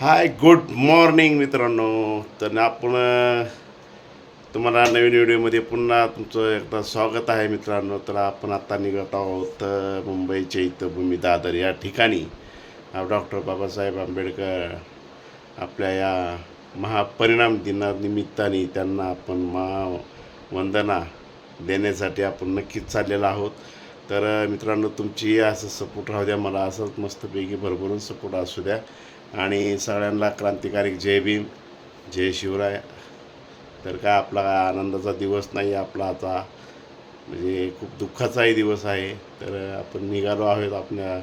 Hi good morning मित्रांनो. तर आपण तुम्हाला नवीन व्हिडिओमध्ये पुन्हा तुमचं एकदा स्वागत आहे मित्रांनो. तर आपण आत्ता निघत आहोत मुंबईच्या इथं भूमी दादर या ठिकाणी. डॉक्टर बाबासाहेब आंबेडकर आपल्या या महापरिणाम दिनानिमित्ताने त्यांना आपण महावंदना देण्यासाठी आपण नक्कीच चाललेलो आहोत. तर मित्रांनो तुमची असं सपोर्ट राहू द्या. मला असंच मस्तपैकी भरभरून सपोर्ट असू द्या. आणि सगळ्यांना क्रांतिकारी जय भीम जय शिवराय. तर काय आपला आनंदाचा दिवस नाही आपला आता. म्हणजे खूप दुःखाचाही दिवस आहे. तर आपण निघालो आहोत आपल्या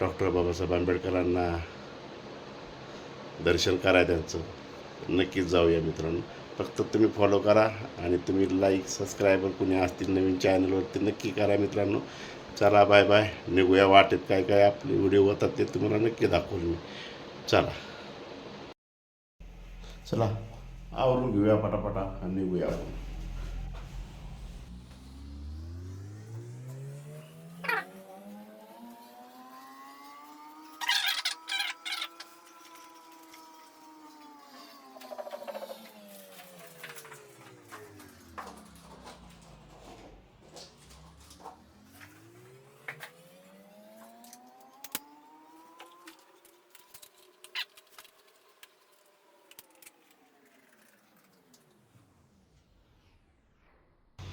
डॉक्टर बाबासाहेब आंबेडकरांना दर्शन करा त्यांचं नक्कीच जाऊया मित्रांनो. फक्त तुम्ही फॉलो करा आणि तुम्ही लाईक सबस्क्रायबर कुणी असतील नवीन चॅनलवरती नक्की करा मित्रांनो. चला बाय बाय. निघूया वाटेत काय काय आपले व्हिडिओ होतात ते तुम्हाला नक्की दाखवले मी. चला. चला. आवरून घेऊया पटापटा आणि निघूया आपण.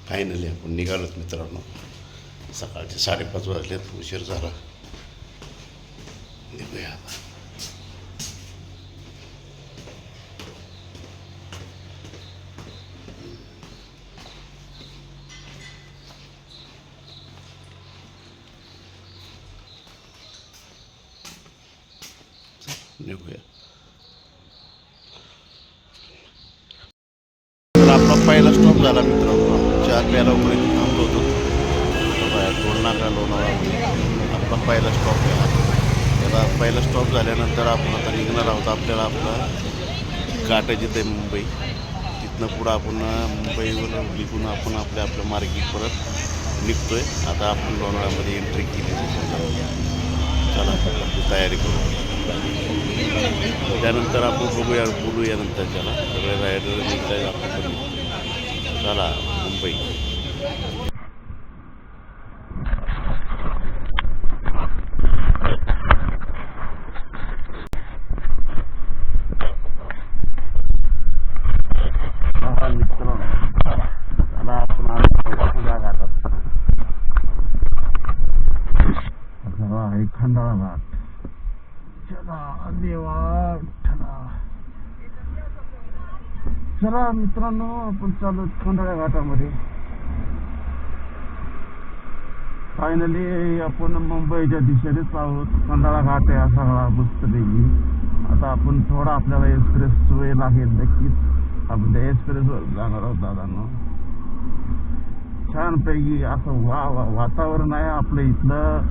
फायनली आपण निघालोच मित्रांनो. सकाळचे साडेपाच वाजलेत. उशीर झाला. निघूया आता. निघूया. तर आपला पहिला स्टॉप झाला मित्रांनो. आपल्याला चार वगैरे थांबलो होतो. बाहेर लोणावळा आपला पहिला स्टॉप केला. त्याला पहिला स्टॉप झाल्यानंतर आपण आता निघणार आहोत. आपल्याला आपला गाठायची जिथे मुंबई. तिथनं पुढं आपण मुंबईवर निघून आपण आपल्या आपल्या मार्गी परत निघतो आहे आता आपण लोणावळ्यामध्ये एंट्री केली चला आपली तयारी करू. त्यानंतर आपण बघूया बोलूया नंतर त्याला. सगळे रायडर निघताय आपण चला. मुंबई चला आपण आलो घाटात आहे खंडाळा घाट चला देवा चला चला मित्रांनो आपण चालू कोंढाळ्या घाटामध्ये. फायनली आपण मुंबईच्या दिशेनेच आहोत. कोंढाळा घाट आहे हा सगळा मस्तपैकी. आता आपण थोडा आपल्याला एक्सप्रेस वे लागेल नक्कीच. आपण त्या एक्सप्रेसवर जाणार आहोत दादांनो. छानपैकी असं वा वा वातावरण आहे आपलं इथलं.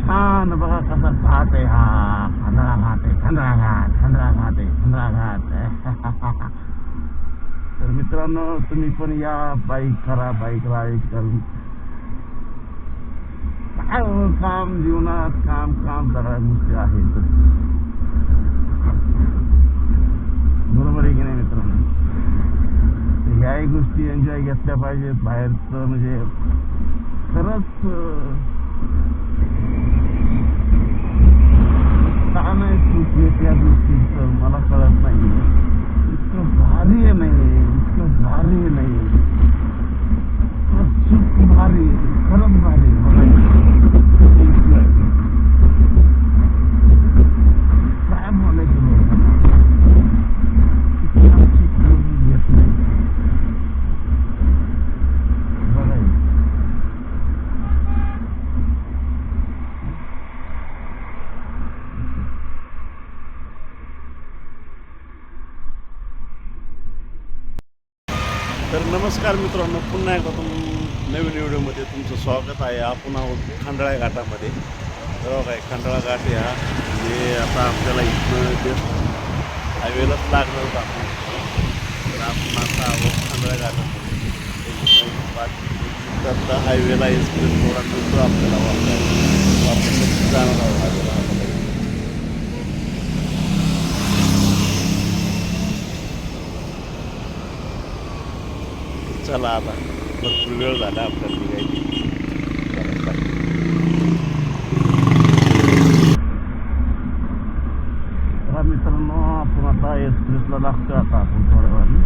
छान बघा कसा घाट आहे. हा खंडाळा घाट आहे खंडाळा घाट खंडाळा घाट आहे खंडाळा घाट तर मित्रांनो तुम्ही पण या बाईक करा बाईक राईड करून. काय काम जीवनात काम काम सगळ्या गोष्टी आहेत. बरोबर आहे की नाही मित्रांनो? याही गोष्टी एन्जॉय घेतल्या पाहिजेत बाहेरचं म्हणजे खरंच अं, का नाही या गोष्टीचं. मला कळत नाही इतकं भारी आहे नाही इतकं भारी आहे नाही इतकं सुख भारी आहे, खरंच भारी आहे. बघा. काय बोलायचं लोकांना इतकं सुख कोणी घेत नाही बघा हे. तर नमस्कार मित्रांनो पुन्हा एकदा तुम नवीन व्हिडिओमध्ये तुमचं स्वागत आहे. आपण आहोत खंडाळा घाटामध्ये. तर काय खंडाळा घाट या म्हणजे आता आपल्याला इथं जस्ट हायवेलाच लागणार होतं आपण. तर आपण आता आहोत खंडाळा घाटामध्ये. आता हायवेला एक्सप्रेस थोडा मिळतो आपल्याला वापरायला आपण जाणार आहोत हायवेला चला आता. भरपूर वेळ झाला आपल्याला निघायची. मित्रांनो आपण आता एक्सप्रेसला लागतो आता आपण थोड्या वेळाने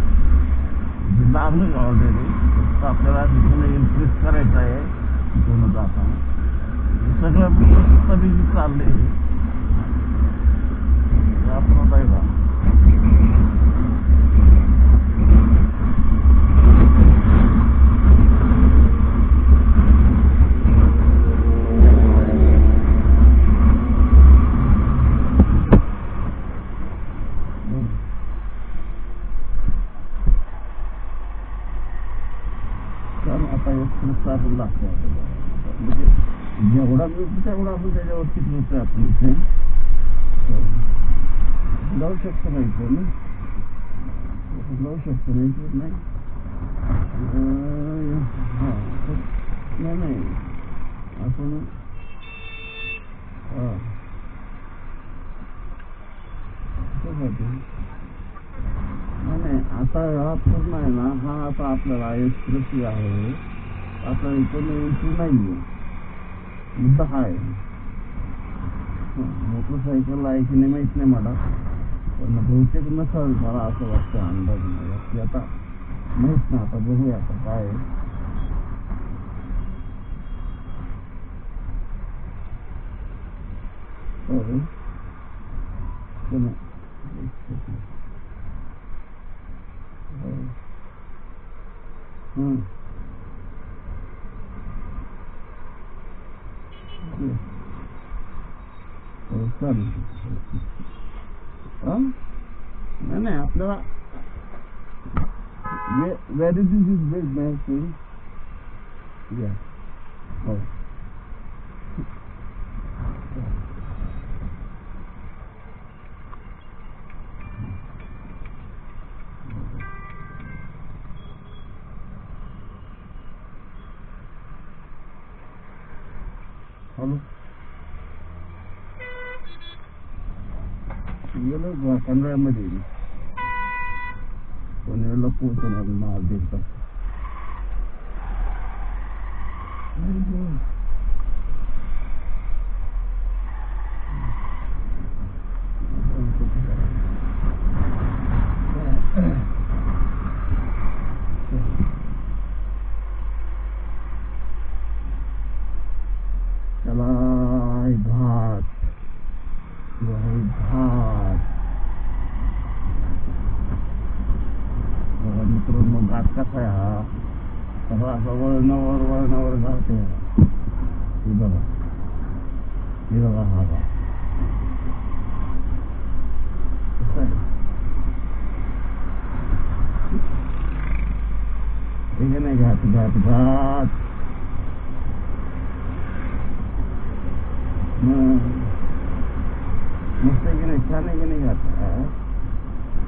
इथे लागलं का ऑलरेडी फक्त आपल्याला तिथून इन्क्रीज करायचं आहे. तिथून जाताना हे सगळं मी बिझी चाललंय हे आपण आता हे बघा. कारण आता एक्सप्रेस आपण लागतो म्हणजे जेवढा मिळतो तेवढा आपण त्याच्यावरती मिळतोय आपण इथे जाऊ शकतो नाही? इथे ना जाऊ शकतो नाही इथे नाही अं, हा तर- नाही नाही आपण हा त्याच्यासाठी. नाही नाही आता हा पूर्ण आहे ना हा आता आपल्याला एक्सप्रेस आहे आता इथून एंट्री नाही आहे मुद्दा हा आहे मोटरसायकल आहे की नाही माहीत नाही मला पण बहुतेक नसावी मला असं वाटतं अंदाज नाही की आता माहीत ना आता बघूया आता काय आहे. Sorry. चला. एक second. हो. हं. हं. हो, चालेल हं? नाही नाही आपल्याला very this is best match या हो गेलो बा पंधरामध्ये पनवेलला पोहोचून आलो ना अर्धे तास चला घाट वाई घाट बघा मित्रांनो घाट कसा आहे हा सगळा असा वळणावर वळणावर घाट आहे हा. हे बघा हे बघा हा घाट कसा आहे हे का नाही घाट घाट घाट हं. मस्त आहे की नाही छान आहे की नाही घाट हा?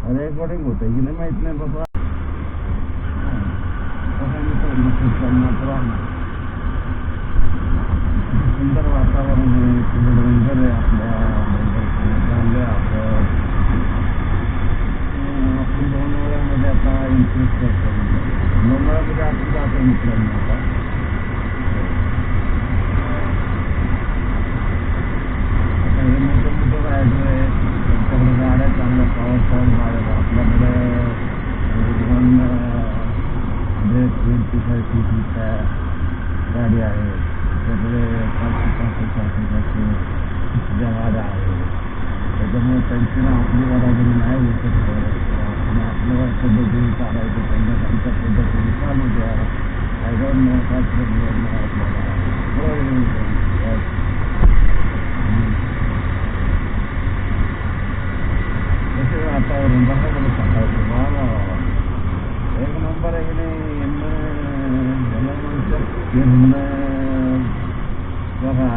अरे रेकॉर्डिंग होत आहे की नाही माहीत नाही बाबा बघा मित्रांनो, खूप मात्र सुंदर वातावरण आहे तिथे डोंगर आहे आपल्या डोंगर चाललोय आपण अं, आपण लोणावळ्यामध्ये आता इंटरेस्ट करतो लोणावळ्यामध्ये आपण जातो मित्रांनो आता आता हे मोठे मोठे रायडर आहेत त्यांच्याकडे गाड्या चांगल्या पॉवरफुल गाड्या आहेत. आपल्याकडे वन हंड्रेड ट्वेंटी फाय सीसीच्या गाडी आहे त्याच्याकडे पाचशे पाचशे सहाशे पाचशे ज्या गाड्या आहेत त्याच्यामुळे त्यांची ना आपली बराबरी नाही होऊ शकत आपण आपल्या पद्धतीने चालायचं त्यांना त्यांच्या पद्धतीने चालू द्या आय डोंट नो काय प्रॉब्लेम नाही आपल्याला बरोबर कसे वातावरण बघा बरं सकाळचं वा वा वा वा. एक नंबर आहे की नाही यांना याला म्हणतात फिरणं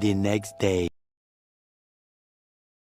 the next day.